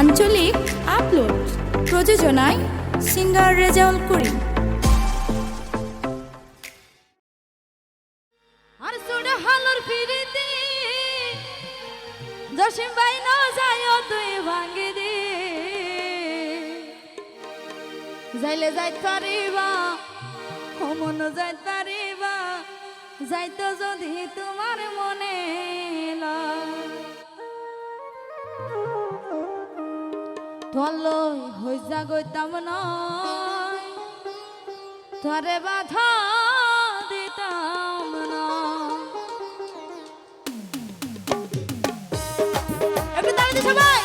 আঞ্চলিক আপলোড প্রযোজনায় সিঙ্গার রেজাউল করিম। ভাঙ্গি দি। যাইলে যাইত পারিবা মন যাইত পারিবা যাইতো যদি তোমার মনে তলই হই যা গইতাম নয়। তোরে বাধা দিতাম না একটু দাঁড়িয়ে সবাই।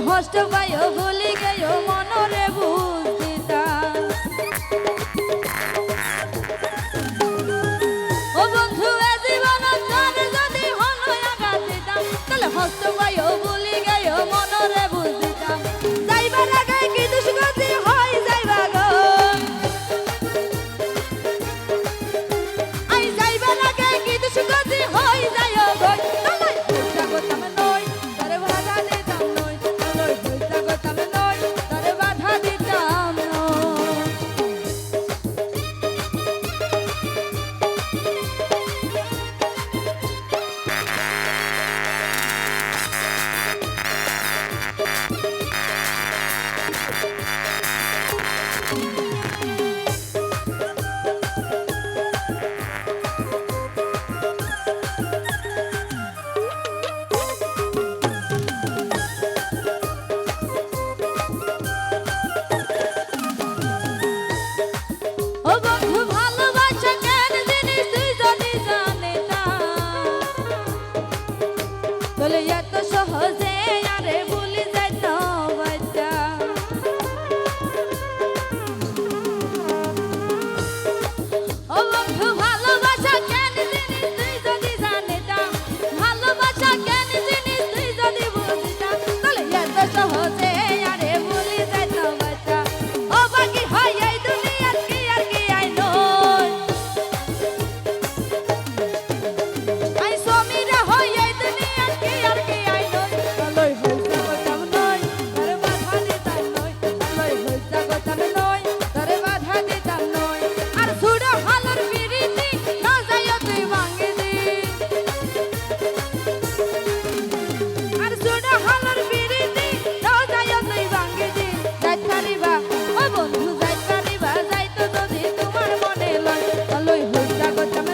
হস্ত পাইও ভুলি গেও মনরে ভুল सहजे यारे भूली जा But I'm